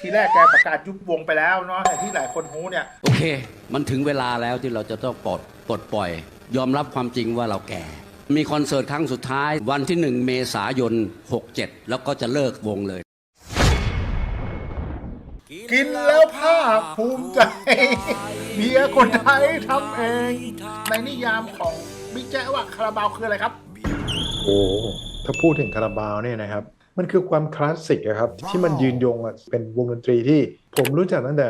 ทีแรกแกประกาศยุบวงไปแล้วเนาะแต่ที่หลายคนฮู้เนี่ย โอเค มันถึงเวลาแล้วที่เราจะต้องปลดปลดปล่อย ยอมรับความจริงว่าเราแก่ มีคอนเสิร์ตครั้งสุดท้ายวันที่ 1 เมษายน 67 แล้วก็จะเลิกวงเลย กินแล้วภาคภูมิใจเบียร์คนไทยทำเอง ในนิยามของบิ๊กแจ๊ว่าคาราบาวคืออะไรครับ โอ้ถ้าพูดถึงคาราบาวเนี่ยนะครับ มันคือความคลาสสิกอะครับ ที่มันยืนยงอะเป็นวงดนตรีที่ผมรู้จักตั้งแต่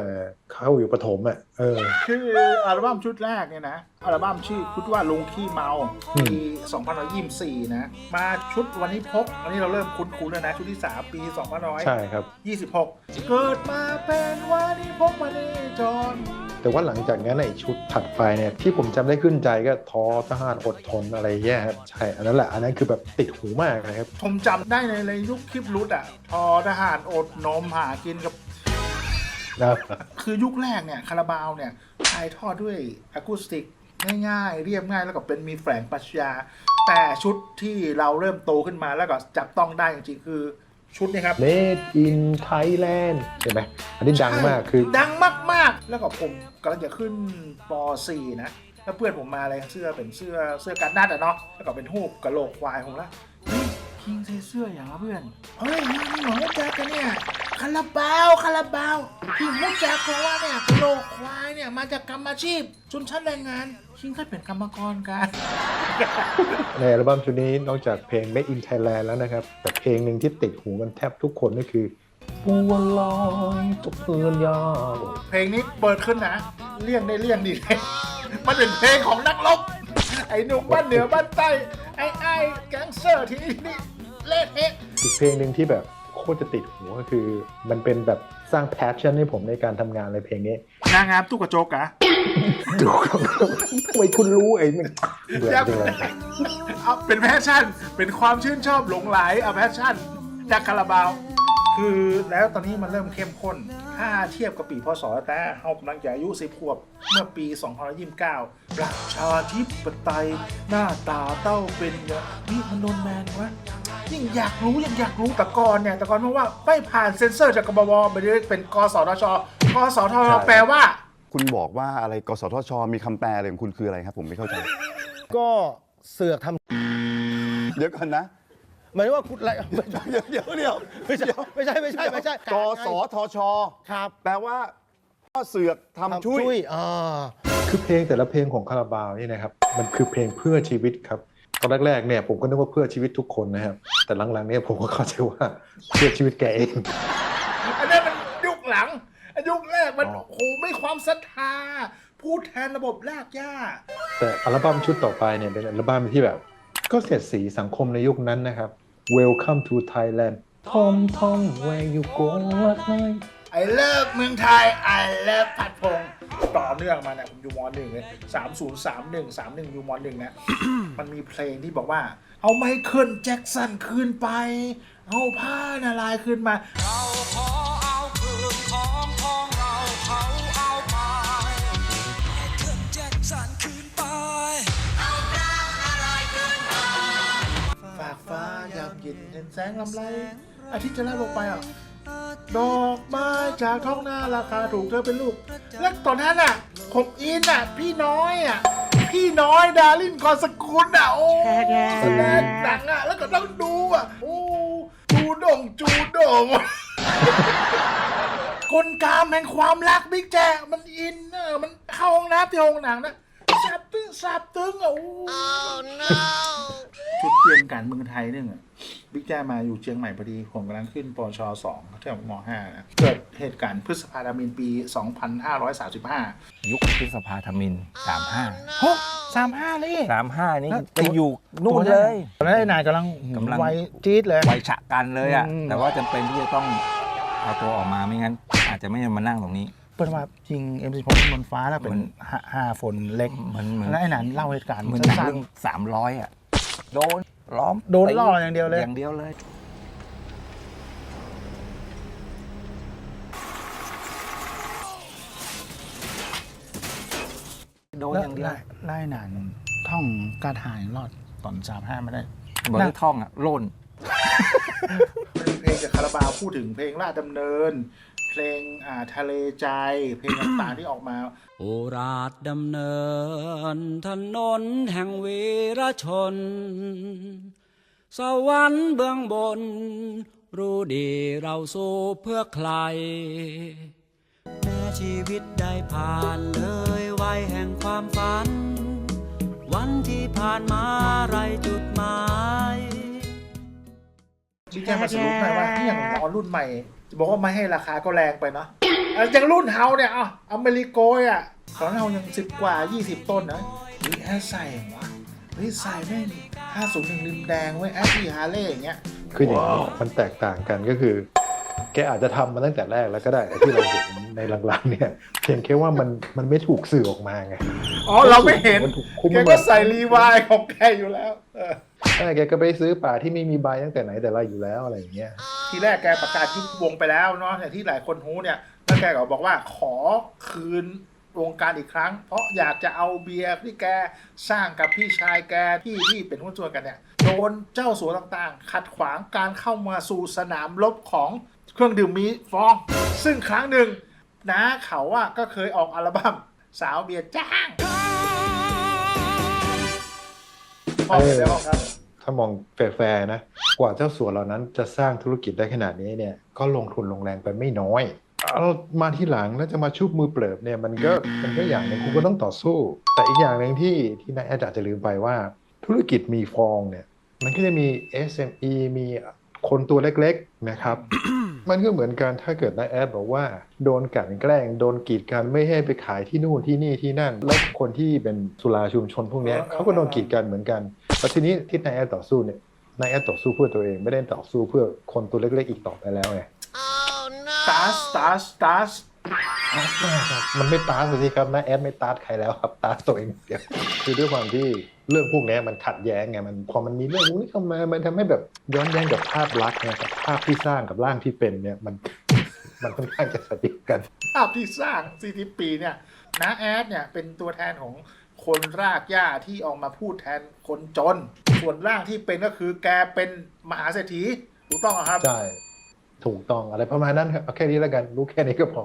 เข้าอยู่ประถมอะเออคืออัลบั้มชุดแรกเนี่ยนะ อัลบั้มชื่อชุดว่าลุงขี้เมาปี2524 นะ มาชุดวันนี้พบอันนี้เราเริ่มคุ้นๆแล้วนะชุดที่ 3 ปีใช่ครับ2526 เกิดมาเป็นวันนี้พบมานี่จอน แต่ว่าหลังจากนั้นไอ้ชุดถัดไปเนี่ยที่ผมจำได้ขึ้นใจก็ทอทหารอดทนอะไรแย่ครับใช่อันนั้นแหละอันนั้นคือแบบติดหูมากนะครับ ผมจำได้ในในยุคคลิปรุดอะทอทหารอดนมหากินกับนะคือยุคแรกเนี่ยคาราบาวเนี่ยถ่ายทอดด้วยอะคูสติกง่ายๆ เรียบง่ายแล้วก็เป็นมีแฝงปรัชญา แต่ชุดที่เราเริ่มโตขึ้นมาแล้วก็จับต้องได้จริงๆคือ ชุดนี้ครับ Made in Thailand ใช่ไหมอันนี้ดังมากคือ ดังมากๆ แล้วก็ผมกำลังจะขึ้นป .4 นะ แล้วเพื่อนผมมาอะไรเสื้อเป็นเสื้อเสื้อกันหน้าแต่เนาะแล้วก็เป็นหูปกระโหลกควายผมละเฮ้ยคิงใส่เสื้ออย่างละเพื่อนเฮ้ยนี่นี่หนูแจ็คกันเนี่ยคาราบาวคาราบาวคิงรู้จักเพราะว่าเนี่ยกระโหลกควายเนี่ยมาจากกรรมอาชีพชนชั้นแรงงานคิงเคยเป็นกรรมกรกัน ในอัลบั้มชุดนี้นอกจากเพลง Made in Thailand แล้วนะครับ แต่เพลงหนึ่งที่ติดหูกันแทบทุกคนก็คือบัวลอยทุกเพื่อนยาวเพลงนี้เปิดขึ้นนะ เลี่ยงได้เลี่ยงดีมันเป็นเพลงของนักรบไอ้หนุ่มบ้านเหนือบ้านใต้ ไอ้ไอ้แก๊งเซอร์ที่นี่เละเทะอีกเพลงหนึ่งที่แบบโคตรจะติดหูก็คือ มันเป็นแบบสร้างแพชชั่นให้ผมในการทำงานเลยเพลงนี้นางงามตู้กระจกอะ ดูครับทำไมคุณรู้ไอ้มันเบื่อยับจังเลยเอาเป็นแพชชั่น เป็นความชื่นชอบหลงไหลเอาแพชชั่น จากคาราบาว คือแล้วตอนนี้มันเริ่มเข้มข้น ถ้าเทียบกับปีพศแต่เฮากำลังจะอายุสิบขวบ เมื่อปี 2029 ประชาธิปไตยหน้าตาเต้าเป็นอย่างนี่มันโดนแมนวะยิ่งอยากรู้ยิ่งอยากรู้แต่ก่อนเนี่ยแต่ก่อนเพราะว่าไม่ผ่านเซ็นเซอร์จากกบวไม่ได้เป็นกสทชกสทชแปลว่า คุณบอกว่าอะไรกสทช มีคำแปลอะไรของคุณคืออะไรครับ ผมไม่เข้าใจ ก็เสือกทเดี๋ยวก่อนนะำหมายถึงว่าคุณอะไรไม่ใช่เดี๋ยวเดี๋ยวเดี๋ยวไม่ใช่ไม่ใช่ไม่ใช่ไม่ใช่กสทช ครับแปลว่าพ่อเสือกทำช่วยอ่า คือเพลงแต่ละเพลงของคาราบาวนี่นะครับมันคือเพลงเพื่อชีวิตครับตอนแรกๆเนี่ยผมก็นึกว่าเพื่อชีวิตทุกคนนะครับแต่หลังๆเนี่ยผมก็เข้าใจว่าเพื่อชีวิตแกเอง อันนั้นมันยุคหลังอัน ยุคแรกมันอ๋อโอ้โหไม่ความศรัทธา พูดแทนระบบลากย่าแต่อัลบั้มชุดต่อไปเนี่ยเป็นอัลบั้มที่แบบ ก็เสียดสีสังคมในยุคนั้นนะครับ Welcome to Thailand Tom Tom where you go last night ไอเลิฟเมืองไทยไอเลิฟพัดพงศ์ต่อเนื่องมาเนี่ยผมอยู่มหนึ่งเลยสามศูนย์สามหนึ่งสามหนึ่งอยู่มหนึ่งนะ มันมีเพลงที่บอกว่า เอาไมเคิลแจ็คสันคืนไป เอาผ้านาลายคืนมาเราขอ เย็นเห็นแสงลำไรอาทิตย์จะไล่ลงไปอะดอกไม้จากท้องนาราคาถูกเธอเป็นลูก แล้วตอนนั้นอะผมอินอะ พี่น้อยอะ พี่น้อยดารินกอสกุลอะ โอ้แสดงหนังอะ แล้วก็ต้องดูอะ โอ้จูดงจูดงกลกามแห่งความรักบิ๊กแจมันอินเนอร์มันเข้าห้องน้ำที่ห้องหนังนะซาบตึ้งซาบตึ้งอะโอ้ชุดเตรียมการเมืองไทยเนี่ยอะ บิ๊กแจมาอยู่เชียงใหม่พอดี ผมกำลังขึ้นปชสองเที่ยวมห้านะเกิดเหตุการณ์พฤษภาธมินปี 2535 ยุคพฤษภาธมินสามห้าโหสามห้าเลยสามห้านี่แล้วไปอยู่นู่นเลยตอนนั้นไอ้นายกำลังกำลังไวจี๊ดเลยไวฉะกันเลยอะอืมแต่ว่าจำเป็นที่จะต้องเอาตัวออกมาไม่งั้น อาจจะไม่ได้มานั่งตรงนี้เป็นว่าจริงเอ็มซีพบนฟ้าแล้วเป็นมันห้าห้าฝนเล็ก เหมือนเหมือนแล้วไอ้นันเล่าเหตุการณ์เหมือนหนังสั้นเรื่องสามร้อยอะ โดน ล้อมโดนตีล่ออย่างเดียวเลย อย่างเดียวเลย โดนแล้วอย่างเดียว ไล่ไล่หนานท่องกระถ่ายรอดตอนสามห้าไม่ได้บอกให้ท่องอะโล่นเพูดถึงเพลงราดำเนิน เพลงอ่าทะเลใจ เพลงต่างๆที่ออกมา โอราชดำเนิน ถนนแห่งวีรชน สวรรค์เบื้องบน รู้ดีเราสู้เพื่อใคร แม้ชีวิตได้ผ่านเลยวัยแห่งความฝัน วันที่ผ่านมาไรจุดหมาย ชี้แจงมาสรุปหน่อยว่าที่อย่างหมอรุ่นใหม่ จะบอกว่าไม่ให้ราคาก็แรงไปเนาะอะอย่างรุ่นเฮาเนี่ยอะอเมริโกยอะของเรายังสิบกว่า 20 ต้นนะหรือแอสใส่วะเฮ้ยใส่แม่งห้าศูนย์หนึ่งริมแดงไว้ยแอสที่ฮาร์เลย์อย่างเงี้ย คืออย่างนี้มันแตกต่างกันก็คือ แกอาจจะทำมาตั้งแต่แรกแล้วก็ได้แต่ที่เราเห็นในหลังๆเนี่ยเพียงแค่ว่ามันมันไม่ถูกสื่อออกมาไงอ๋อเราไม่เห็นมันถูกคุมแกมาก็ใส่รีวายของแกอยู่แล้วเออใช่แกก็ไปซื้อป่าที่ไม่มีใบตั้งแต่ไหนแต่ไรอยู่แล้วอะไรอย่างเงี้ยทีแรกแกประกาศยุบวงไปแล้วเนาะอย่างที่หลายคนรู้เนี่ยแล้วแกก็บอกว่าขอคืนวงการอีกครั้ง เพราะอยากจะเอาเบียร์ที่แกสร้างกับพี่ชายแกที่ที่เป็นหุ้นส่วนกันเนี่ยโดนเจ้าสัวต่างๆ ขัดขวางการเข้ามาสู่สนามรบของ เครื่องดื่มมีฟอง ซึ่งครั้งหนึ่งนะเขาอะก็เคยออกอัลบั้มสาวเบียร์จ้างพ่อไปแล้วครับ ถ้ามองแฟร์ๆนะ กว่าเจ้าสัวเหล่านั้นจะสร้างธุรกิจได้ขนาดนี้เนี่ย ก็ลงทุนลงแรงไปไม่น้อยเอามาที่หลังแล้วจะมาชุบมือเปลิบเนี่ยมันก็มันก็อย่างหนึ่งคุณก็ต้องต่อสู้ แต่อีกอย่างหนึ่งที่ที่นายแอดอาจจะลืมไปว่า ธุรกิจมีฟองเนี่ย มันก็จะมี SME มีคนตัวเล็กๆนะครับ มันก็เหมือนกันถ้าเกิดนายแอดบอกว่าโดนกลันแกล้งโดนกีดกันไม่ให้ไปขายที่นู่นที่นี่ที่นั่น แล้วคนที่เป็นสุราชุมชนพวกเนี้ยเขาก็โดนกีดกันเหมือนกันแล้วทีนี้ที่นายแอดต่อสู้เนี่ยนายแอดต่อสู้เพื่อตัวเองไม่ได้ต่อสู้เพื่อคนตัวเล็กๆอีกต่อไปแล้วไงตาสตาสตาส ตาร์ทมากครับมันไม่ตาร์ทเลยสิครับนายแอดไม่ตาร์ทใครแล้วครับตาร์ทตัวเองเดียวคือด้วยความที่เรื่องพวกเนี้ยมันขัดแย้งไงมันพอมันมีเรื่องพวกนี้เข้ามามันทำให้แบบย้อนแย้งกับภาพลักษณ์ไงกับภาพที่สร้างกับร่างที่เป็นเนี่ยมันมันค่อนข้างจะสติกัน ภาพที่สร้าง40ปีเนี่ยนะแอดเนี่ยเป็นตัวแทนของคนรากหญ้าที่ออกมาพูดแทนคนจน ส่วนร่างที่เป็นก็คือแกเป็นมหาเศรษฐีถูกต้องเหรอครับใช่ ถูกต้องอะไรประมาณนั้นครับเอาแค่นี้แล้วกันรู้แค่นี้ก็พอ